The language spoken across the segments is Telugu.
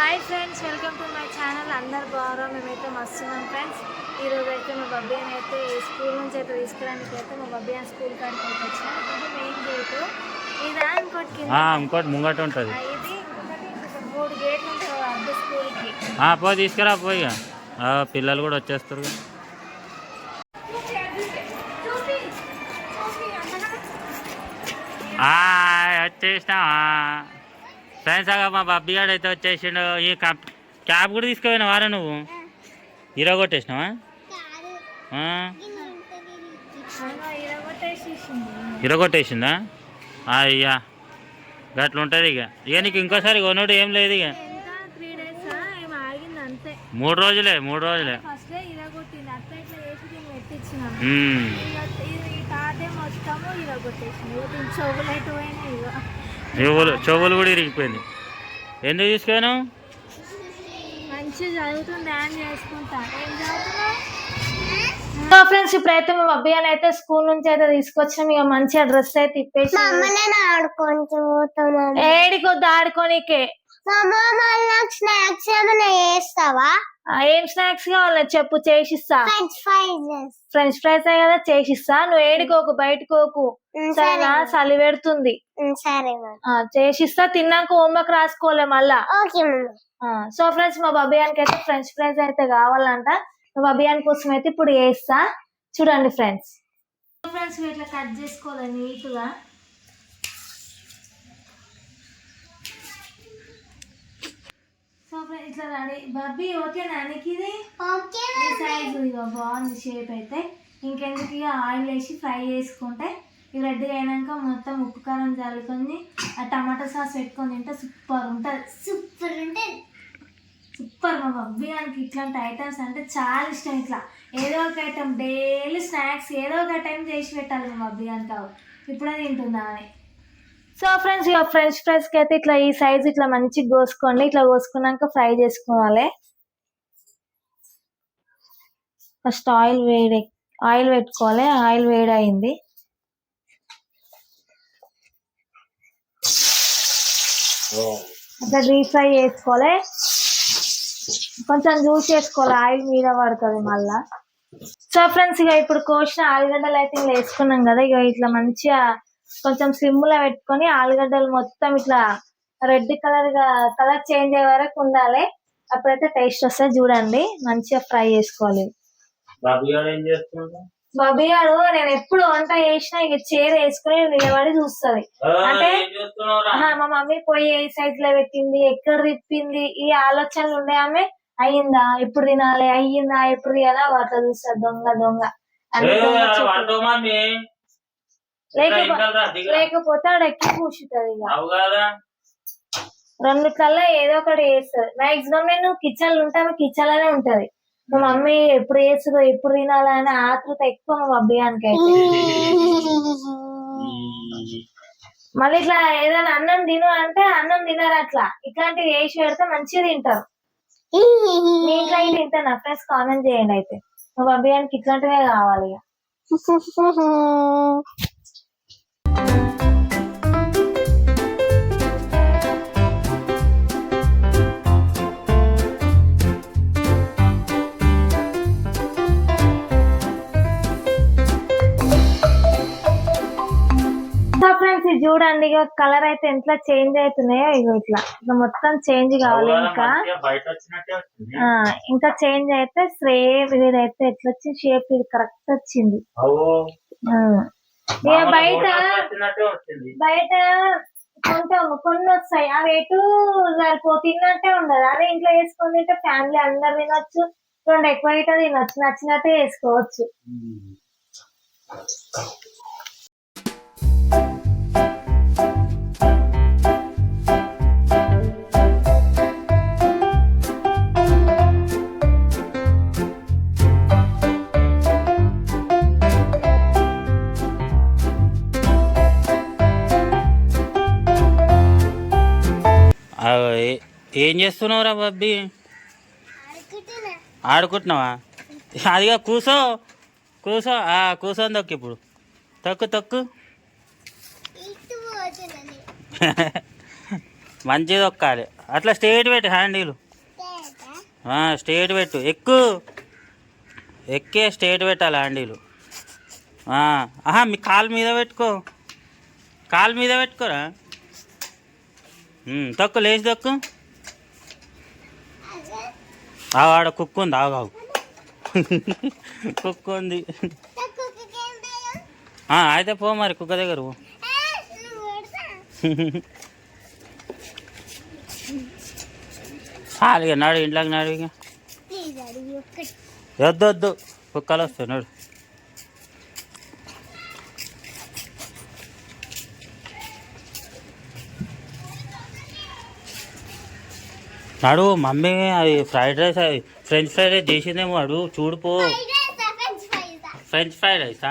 Hi friends welcome to my channel. అందరు బాగా మేమైతే మస్తున్నాం ఫ్రెండ్స్. ఈరోజు అయితే మా బబ్బియాని అయితే స్కూల్ నుంచి అయితే తీసుకురానికి అయితే మా బబ్బియాని స్కూల్ కాడికి అయితే వచ్చినాం. ఇది మెయిన్ గేట్ ఇదా ఇంకోటి కింద? ఇంకోటి ముంగట ఉంటుంది. ఇది మూడు గేట్లు ఉంటాయి అద్దె స్కూల్కి పో తీసుకురా పోయి పిల్లలు కూడా వచ్చేస్తారు ఆ, వచ్చేసినావా? ఫ్రెండ్స్ అగా మా బబ్బీ గారు అయితే వచ్చేసిండు. ఈ క్యాబ్ కూడా తీసుకుపోయిన వారా నువ్వు? హీరో కొట్టేసిందా? అయ్యా గట్ల ఉంటుంది ఇక ఇక నీకు ఇంకోసారి కొనుడు ఏం లేదు ఇక మూడు రోజులే మూడు రోజులే. చెవులు చెవులు కూడా ఇరిగిపోయింది. ఎందుకు సో ఫ్రెండ్స్ ఇప్పుడైతే మా అబ్బాయి అయితే స్కూల్ నుంచి అయితే తీసుకొచ్చాం ఇక మంచిగా డ్రెస్ అయితే ఇప్పేసి ఏడికొద్దు ఆడుకోనికే. నాకు స్నాక్స్ ఏమైనా చేస్తావా? ఏం స్నాక్స్ కావాలి చెప్పు చేసిస్తా. ఫ్రెంచ్ ఫ్రైస్ ఫ్రెంచ్ ఫ్రైస్ కదా చేసిస్తా. నువ్వు ఏడుకోకు బయటకోకు. సరేనా? చలి పెడుతుంది. సరే మ్యామ్ ఆ, చేసిస్తా. తిన్నాక హోంవర్క్ రాసుకోలే మళ్ళా. ఓకే మ్యామ్ ఆ, సో ఫ్రెండ్స్ మా బబియానికి అయితే ఫ్రెంచ్ ఫ్రైస్ అయితే కావాలంట. మా బబియాన్ కోసం అయితే ఇప్పుడు వేస్తా చూడండి ఫ్రెండ్స్ ఫ్రెండ్స్ ఇట్లా కట్ చేసుకోవాలి నీట్గా సో ఇట్లా రెడీ బబ్బీ ఓకేనా నీకు ఇది? ఓకే సైజు ఇక బాగుంది షేప్ అయితే. ఇంకెందుకు ఇక ఆయిల్ వేసి ఫ్రై చేసుకుంటే? ఇవి రెడీ అయినాక మొత్తం ఉప్పు కారం చల్లుకొని ఆ టమాటా సాస్ పెట్టుకొని తింటే సూపర్ ఉంటుంది. సూపర్ ఉంటే సూపర్ మా బబ్బియానికి ఇట్లాంటి ఐటమ్స్ అంటే చాలా ఇష్టం ఇట్లా. ఏదో ఒక ఐటమ్ డైలీ స్నాక్స్ ఏదో ఒక టైం చేసి పెట్టాలి మా బబ్బియానికి అవి ఇప్పుడే తింటుందా అని. సో ఫ్రెండ్స్ ఇక ఫ్రెంచ్ ఫ్రైస్కి అయితే ఇట్లా ఈ సైజ్ ఇట్లా మంచిగా కోసుకోండి. ఇట్లా కోసుకున్నాక ఫ్రై చేసుకోవాలి. ఫస్ట్ ఆయిల్ వేడి ఆయిల్ పెట్టుకోవాలి. ఆయిల్ వేడి అయింది అట్లా డీప్ ఫ్రై చేసుకోవాలి. కొంచెం జ్యూస్ చేసుకోవాలి ఆయిల్ మీద పడుతుంది మళ్ళా. సో ఫ్రెండ్స్ ఇక ఇప్పుడు కోసిన ఆలుగడ్డలు అయితే ఇలా వేసుకున్నాం కదా. ఇక ఇట్లా మంచిగా కొంచెం సిమ్లో పెట్టుకొని ఆలుగడ్డలు మొత్తం ఇట్లా రెడ్ కలర్గా కలర్ చేంజ్ అయ్యే వరకు ఉండాలి. అప్పుడైతే టేస్ట్ వస్తుంది చూడండి మంచిగా ఫ్రై చేసుకోవాలి. బాబు గారు ఏం చేస్తున్నాడు బాబీ గారు నేను ఎప్పుడు వంట చేసినా ఇక చీర వేసుకుని నిలబడి చూస్తుంది. అంటే మా మమ్మీ పోయి ఏ సైజ్లో పెట్టింది ఎక్కడ తిప్పింది ఈ ఆలోచనలు ఉండే ఆమె అయ్యిందా ఎప్పుడు తినాలి అయ్యిందా ఎప్పుడు తినాలా అట్లా చూస్తారు దొంగ దొంగ. లేకపోతే లేకపోతే ఆడ ఎక్కి కూర్చుంటది ఇక. రెండిట్లల్లో ఏదో ఒకటి చేస్తుంది. మాక్సిమం నేను కిచెన్లో ఉంటాను కిచెన్లోనే ఉంటది. మా మమ్మీ ఎప్పుడు చేస్తుందో ఎప్పుడు తినాలా అనే ఆతృత ఎక్కువ మా అబ్బాయానికి అయితే మళ్ళీ ఇట్లా ఏదైనా అన్నం తిను అంటే అన్నం తినరు అట్లా. ఇట్లాంటివి వేసి పెడితే మంచిగా తింటారు. మీ ఇంట్లో అయితే తింటాను ఫ్రెండ్స్ కామెంట్ చేయండి అయితే. మా అబ్బాయానికి ఇట్లాంటివే కావాలి ఇక. ఇది చూడండి ఇక కలర్ అయితే ఎంత చేంజ్ అవుతున్నాయో ఇక ఇట్లా. ఇక మొత్తం చేంజ్ కావాలి ఇంకా. ఇంకా చేంజ్ అయితే సేమ్ ఇదైతే ఎట్లా వచ్చింది షేప్ ఇది కరెక్ట్ వచ్చింది. బయట బయట కొంటాము కొన్ని వస్తాయి అవి ఎటు సరిపో తిన్నట్టే ఉండదు. అదే ఇంట్లో వేసుకొని తింటే ఫ్యామిలీ అందరు తినొచ్చు. రెండు ఎక్కువ తినొచ్చు. నచ్చినట్టే వేసుకోవచ్చు ఏ- చేస్తున్నావురా బబ్బీ? ఆడుకుంటున్నావా? అదిగా కూసో కూసో ఆ, కూసోని తొక్కు ఇప్పుడు. తొక్కు తొక్కు. మంచిగా తొక్కాలి. అట్లా స్ట్రేట్ పెట్టు హ్యాండిల్. స్ట్రేట్? పెట్టు. ఎక్కు. ఎక్కే స్ట్రేట్ పెట్టాలి హ్యాండిల్. ఆహా మీ కాలు మీద పెట్టుకో. కాలు మీద పెట్టుకోరా? ఉమ్, తొక్కు లేచి తొక్కు. ఆడ కుక్కు ఉంది ఆగు ఆగు కుక్కు ఉంది అయితే పో మరి కుక్క దగ్గర ఇక నాడు ఇంట్లోకి నాడు ఇక. వద్దు వద్దు. కుక్కలు వస్తాయి నాడు. నాడు మమ్మీ అది ఫ్రైడ్ రైస్ అది ఫ్రెంచ్ ఫ్రైడ్ రైస్ చేసిందేమో అడు చూడు పో. ఫ్రెంచ్ ఫ్రైడ్ రైసా?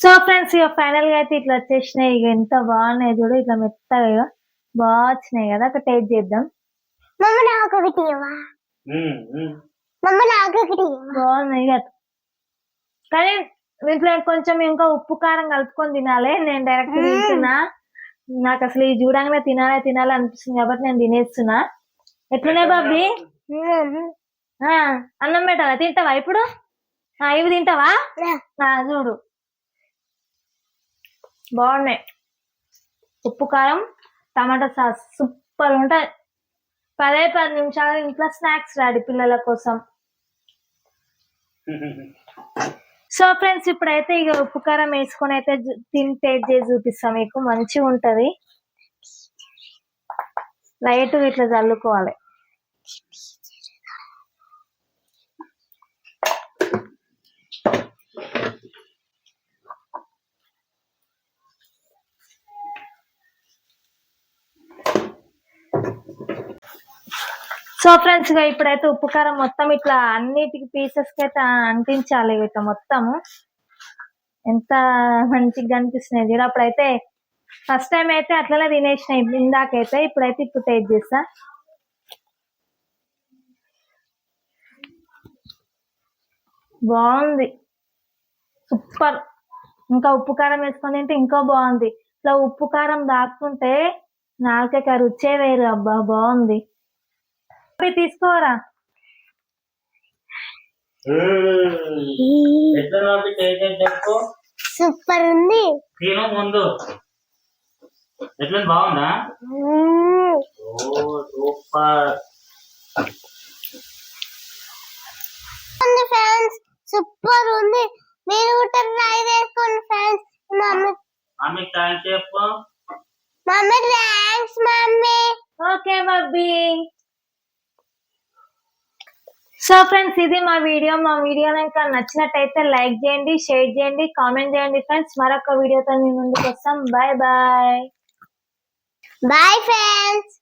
సో ఫ్రెండ్స్ ఇక ఫైనల్గా అయితే ఇట్లా వచ్చేసినాయి. ఇక ఎంత బాగున్నాయి చూడు ఇట్లా మెత్తగా ఇక బాగా వచ్చినాయి కదా. ఒక టేస్ట్ చేద్దాం. మమ్మ నాకు ఒకటి? మమ్మ నాకు ఒకటి? బాగున్నాయి ఇక. కానీ దీంట్లో కొంచెం ఇంకా ఉప్పు కారం కలుపుకొని తినాలి. నేను డైరెక్ట్ తింటున్నా. నాకు అసలు ఈ చూడంగానే తినాలి తినాలి అనిపిస్తుంది కాబట్టి నేను తినేస్తున్నా. ఎట్లున్నాయి బాబీ? అన్నం పెట్టాలా? తింటావా ఇప్పుడు? ఆ, ఇవి తింటావా? చూడు. బాగున్నాయి. ఉప్పు కారం టమాటా సాస్ సూపర్ ఉంటాయి. పదే పది నిమిషాలు ఇంట్లో స్నాక్స్ రాడి పిల్లల కోసం. సో ఫ్రెండ్స్ ఇప్పుడైతే ఇక ఉప్పు కారం వేసుకొని అయితే తింటే తిని టేస్ట్ చేసి చూపిస్తాం. మీకు మంచిగా ఉంటది. లైట్ ఇట్లా చల్లుకోవాలి. సో ఫ్రెండ్స్గా ఇప్పుడైతే ఉప్పు కారం మొత్తం ఇట్లా అన్నిటికి పీసెస్కి అయితే అంటించాలి ఇట్లా మొత్తము. ఎంత మంచిగా అనిపిస్తున్నాయి చూడు. అప్పుడైతే ఫస్ట్ టైం అయితే అట్లనే తినేసిన. ఇందాకైతే ఇప్పుడైతే ఇప్పుడు టేస్ట్ చేస్తా. బాగుంది. సూపర్. ఇంకా ఉప్పు కారం వేసుకొని తింటే ఇంకా బాగుంది. ఇట్లా ఉప్పు కారం దాక్కుంటే నాలుక రుచే వేరు. అబ్బా బాగుంది. తీసుకోరా? చెప్పు. సూపర్ ఉంది. తిను ముందు. ఎట్లా బాగుందా? సూపర్. ఉంది ఫ్రెండ్స్. సూపర్ ఉంది. మీరు కూడా ట్రై చేసుకోండి ఫ్రెండ్స్. మమ్మీ. మమ్మీ థ్యాంక్స్ చెప్పు. Mummy thanks mummy. Okay Babbi so friends ఇది మా వీడియో. మా వీడియో కనుక నచ్చినట్టయితే లైక్ చేయండి షేర్ చేయండి కామెంట్ చేయండి ఫ్రెండ్స్. మరొక వీడియోతో మీ ముందుకు వస్తాం. Bye bye. Bye friends.